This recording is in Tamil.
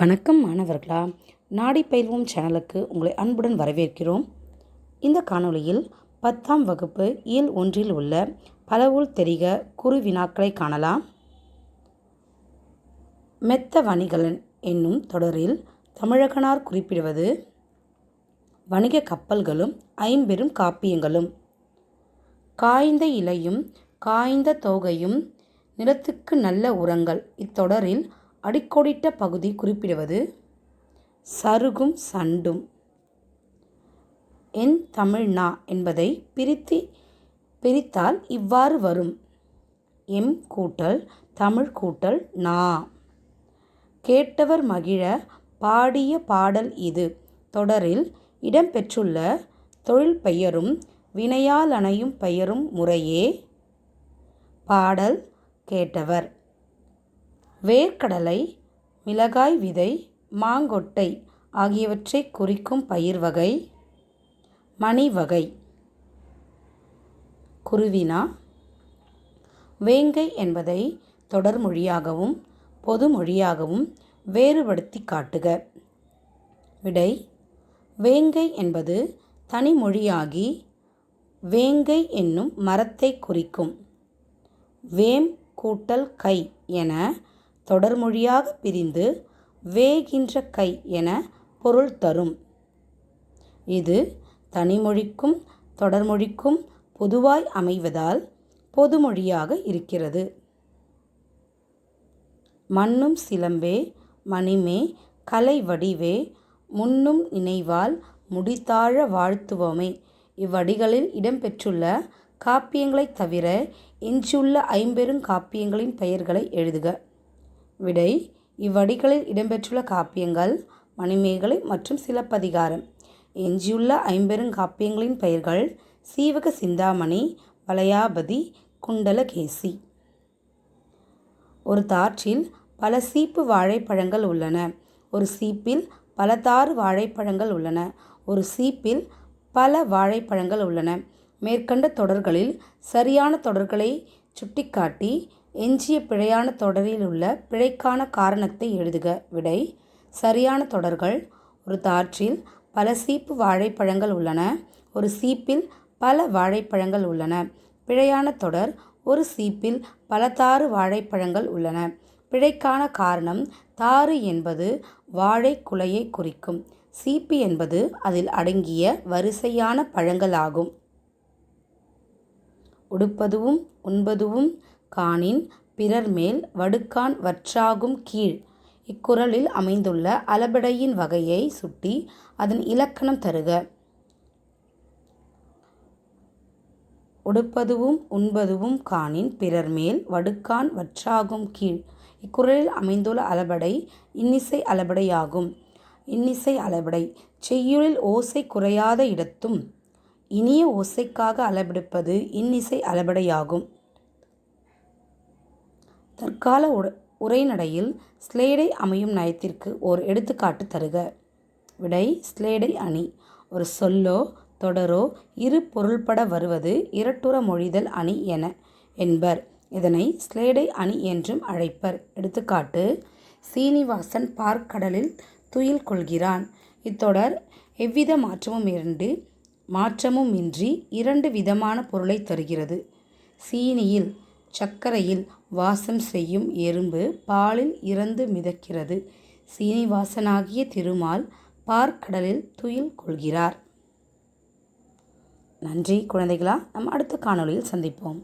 வணக்கம் மாணவர்களா. நாடி பயில்வோம் சேனலுக்கு உங்களை அன்புடன் வரவேற்கிறோம். இந்த காணொளியில் பத்தாம் வகுப்பு இயல் ஒன்றில் உள்ள பலவுள் தெரிக குறு வினாக்களை காணலாம். மெத்த வணிகலன் என்னும் தொடரில் தமிழகனார் குறிப்பிடுவது வணிக கப்பல்களும் ஐம்பெரும் காப்பியங்களும் காய்ந்த இலையும் காய்ந்த தோகையும் நிலத்துக்கு நல்ல உரங்கள் இத்தொடரில் அடிக்கோடிட்ட பகுதி குறிப்பிடுவது சருகும் சண்டும். என் தமிழ்நா என்பதை பிரித்து பிரித்தால் இவ்வாறு வரும். எம் கூட்டல் தமிழ் கூட்டல் நா. கேட்டவர் மகிழ பாடிய பாடல் இது. தொடரில் இடம்பெற்றுள்ள தொழில் பெயரும் வினையால் அணையும் பெயரும் முறையே பாடல் கேட்டவர். வேர்க்கடலை மிளகாய் விதை மாங்கொட்டை ஆகியவற்றை குறிக்கும் பயிர் வகை மணி வகை. குருவினா? வேங்கை என்பதை தொடர்மொழியாகவும் பொதுமொழியாகவும் வேறுபடுத்தி காட்டுக. விடை வேங்கை என்பது தனிமொழியாகி வேங்கை என்னும் மரத்தை குறிக்கும். வேம் கூட்டல் கை என தொடர்மொழியாக பிரிந்து வேகின்ற கை என பொருள் தரும். இது தனிமொழிக்கும் தொடர்மொழிக்கும் பொதுவாய் அமைவதால் பொதுமொழியாக இருக்கிறது. மண்ணும் சிலம்பே மணிமே கலை வடிவே முன்னும் நினைவால் முடித்தாழ வாழ்த்துவோமே. இவ்வடிகளில் இடம்பெற்றுள்ள காப்பியங்களைத் தவிர எஞ்சியுள்ள ஐம்பெரும் காப்பியங்களின் பெயர்களை எழுதுக. விடை இவ்வடிகளில் இடம்பெற்றுள்ள காப்பியங்கள் மணிமேகலை மற்றும் சிலப்பதிகாரம். எஞ்சியுள்ள ஐம்பெருங்காப்பியங்களின் பெயர்கள் சீவக சிந்தாமணி வளையாபதி குண்டலகேசி. ஒரு தாற்றில் பல சீப்பு வாழைப்பழங்கள் உள்ளன. ஒரு சீப்பில் பல தாறு வாழைப்பழங்கள் உள்ளன. ஒரு சீப்பில் பல வாழைப்பழங்கள் உள்ளன. மேற்கண்ட தொடர்களில் சரியான தொடர்களை சுட்டிக்காட்டி எஞ்சிய பிழையான தொடரில் உள்ள பிழைக்கான காரணத்தை எழுதுக. விடை சரியான தொடர்கள். ஒரு தாற்றில் பல சீப்பு வாழைப்பழங்கள் உள்ளன. ஒரு சீப்பில் பல வாழைப்பழங்கள் உள்ளன. பிழையான தொடர். ஒரு சீப்பில் பல தாறு வாழைப்பழங்கள் உள்ளன. பிழைக்கான காரணம் தாறு என்பது வாழை குலையை குறிக்கும். சீப்பு என்பது அதில் அடங்கிய வரிசையான பழங்கள் ஆகும் உடுப்பதுவும் உண்பதுவும் காணின் பிறர் மேல் வடுக்கான் வற்றாகும் கீழ். இக்குறளில் அமைந்துள்ள அளபெடையின் வகையை சுட்டி அதன் இலக்கணம் தருக. உடுப்பதுவும் உண்பதுவும் காணின் பிறர் மேல் வடுக்கான் வற்றாகும் கீழ். இக்குறளில் அமைந்துள்ள அளபடை இன்னிசை அளபடையாகும். இன்னிசை அளபடை செய்யுளில் ஓசை குறையாத இடத்தும் இனிய ஓசைக்காக அளபெடுப்பது இன்னிசை அளபடையாகும். தற்கால உரைநடையில் ஸ்லேடை அமையும் நயத்திற்கு ஓர் எடுத்துக்காட்டு தருக. விடை ஸ்லேடை அணி. ஒரு சொல்லோ தொடரோ இரு பொருள்பட வருவது இரட்டுற மொழிதல் அணி என என்பர். இதனை ஸ்லேடை அணி என்றும் அழைப்பர். எடுத்துக்காட்டு சீனிவாசன் பார்க்கடலில் துயில் கொள்கிறான். இத்தொடர் எவ்வித மாற்றமும் இரண்டு மாற்றமும் இன்றி இரண்டு விதமான பொருளை தருகிறது. சீனியில் சர்க்கரையில் வாசம் செய்யும் எறும்பு பாலில் இறந்து மிதக்கிறது. சீனிவாசனாகிய திருமால் பார்க்கடலில் துயில் கொள்கிறார். நன்றி குழந்தைகளா. நம் அடுத்த காணொளியில் சந்திப்போம்.